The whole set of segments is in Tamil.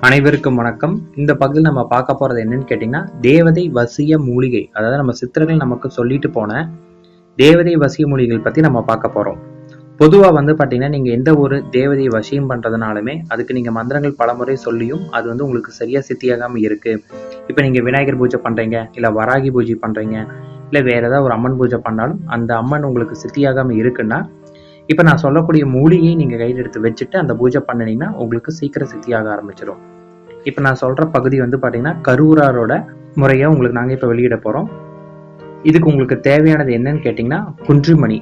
அனைவருக்கும் வணக்கம். இந்த பகுதியில் நம்ம பார்க்க போகிறது என்னன்னு கேட்டிங்கன்னா தேவதை வசிய மூலிகை. அதாவது நம்ம சித்திரங்கள் நமக்கு சொல்லிட்டு போன தேவதை வசிய மூலிகைகள் பற்றி நம்ம பார்க்க போகிறோம் பொதுவாக வந்து பார்த்தீங்கன்னா நீங்கள் எந்த ஒரு தேவதையை வசியம் பண்ணுறதுனாலுமே அதுக்கு நீங்கள் மந்திரங்கள் பலமுறை சொல்லியும் அது வந்து உங்களுக்கு சரியாக சித்தியாகாமல் இருக்குது இப்போ நீங்கள் விநாயகர் பூஜை பண்ணுறீங்க இல்லை வராகி பூஜை பண்ணுறீங்க இல்லை வேறு ஏதாவது ஒரு அம்மன் பூஜை பண்ணாலும் அந்த அம்மன் உங்களுக்கு சித்தியாகாமல் இருக்குன்னா இப்போ நான் சொல்லக்கூடிய மூலிகையை நீங்கள் கையில் எடுத்து வச்சுட்டு அந்த பூஜை பண்ணினீங்கன்னா உங்களுக்கு சீக்கிரம் சித்தியாக ஆரம்பிச்சிடும் இப்போ நான் சொல்கிற பகுதி வந்து பார்த்தீங்கன்னா கரூராரோட முறையை உங்களுக்கு நாங்கள் இப்போ வெளியிட போகிறோம் இதுக்கு உங்களுக்கு தேவையானது என்னன்னு கேட்டிங்கன்னா குன்றுமணி.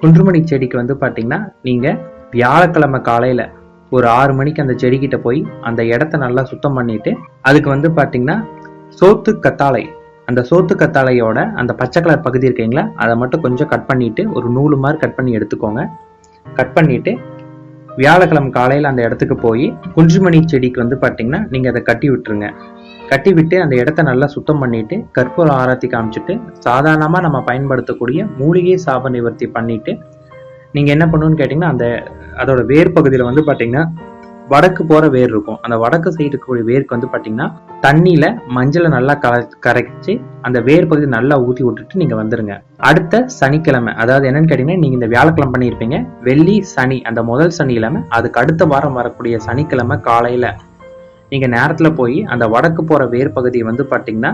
குன்றுமணி செடிக்கு வந்து பார்த்தீங்கன்னா நீங்கள் வியாழக்கிழமை காலையில் ஒரு ஆறு மணிக்கு அந்த செடிக்கிட்ட போய் அந்த இடத்த நல்லா சுத்தம் பண்ணிட்டு அதுக்கு வந்து பார்த்தீங்கன்னா சோத்து கத்தாழை அந்த சோத்து கத்தாழையோட அந்த பச்சை கலர் பகுதி இருக்கீங்களா அதை மட்டும் கொஞ்சம் கட் பண்ணிட்டு ஒரு நூலு மாதிரி கட் பண்ணி எடுத்துக்கோங்க. கட் பண்ணிட்டு வியாழக்கிழமை காலையில் அந்த இடத்துக்கு போய் குன்றுமணி செடிக்கு வந்து பார்த்தீங்கன்னா நீங்கள் அதை கட்டி விட்டுருங்க. கட்டி விட்டு அந்த இடத்த நல்லா சுத்தம் பண்ணிட்டு கற்பூர ஆராத்தி காமிச்சிட்டு சாதாரணமாக நம்ம பயன்படுத்தக்கூடிய மூலிகை சாப நிவர்த்தி பண்ணிட்டு நீங்கள் என்ன பண்ணணும்னு கேட்டிங்கன்னா அந்த அதோட வேர் பகுதியில் வந்து பார்த்தீங்கன்னா வடக்கு போற வேர் இருக்கும். அந்த வடக்கு சைடு இருக்கக்கூடிய வேருக்கு வந்து பாத்தீங்கன்னா தண்ணியில மஞ்சளை நல்லா கல கரைச்சி அந்த வேர் பகுதி நல்லா ஊத்தி விட்டுட்டு நீங்க வந்துருங்க. அடுத்த சனிக்கிழமை அதாவது என்னன்னு கேட்டீங்கன்னா நீங்க இந்த வியாழக்கிழமை பண்ணியிருப்பீங்க. வெள்ளி சனி அந்த முதல் சனிக்கிழமை அதுக்கு அடுத்த வாரம் வரக்கூடிய சனிக்கிழமை காலையில நீங்க நேரத்துல போய் அந்த வடக்கு போற வேர் பகுதியை வந்து பாத்தீங்கன்னா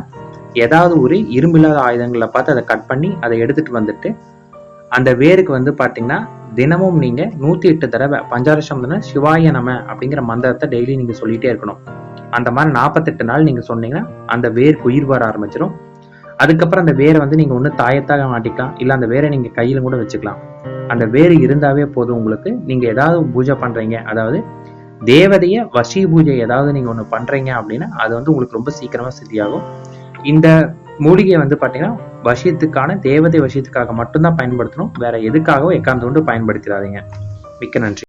ஏதாவது ஒரு இரும்பில்லாத ஆயுதங்களை பார்த்து அதை கட் பண்ணி அதை எடுத்துட்டு வந்துட்டு அந்த வேருக்கு வந்து பார்த்தீங்கன்னா தினமும் நீங்கள் நூற்றி எட்டு தடவை பஞ்சாரசம் சிவாய நம அப்படிங்கிற மந்திரத்தை டெய்லி நீங்கள் சொல்லிகிட்டே இருக்கணும். அந்த மாதிரி நாற்பத்தெட்டு நாள் நீங்கள் சொன்னீங்கன்னா அந்த வேர் உயிர் வர ஆரம்பிச்சிடும் அதுக்கப்புறம் அந்த வேரை வந்து நீங்கள் ஒன்று தாயத்தாக மாட்டிக்கலாம் இல்லை அந்த வேரை நீங்கள் கையிலும் கூட வச்சுக்கலாம். அந்த வேர் இருந்தாவே போதும் உங்களுக்கு. நீங்கள் ஏதாவது பூஜை பண்ணுறீங்க அதாவது தேவதையை வசி பூஜை ஏதாவது நீங்கள் ஒன்று பண்ணுறீங்க அப்படின்னா அது வந்து உங்களுக்கு ரொம்ப சீக்கிரமாக சித்தியாகும். இந்த மூலிகை வந்து பாத்தீங்கன்னா வசியத்துக்கான தேவதை வசியத்துக்காக மட்டும்தான் பயன்படுத்தணும். வேற எதுக்காகவும் எக்காந்து கொண்டு பயன்படுத்திடாதீங்க. மிக்க நன்றி.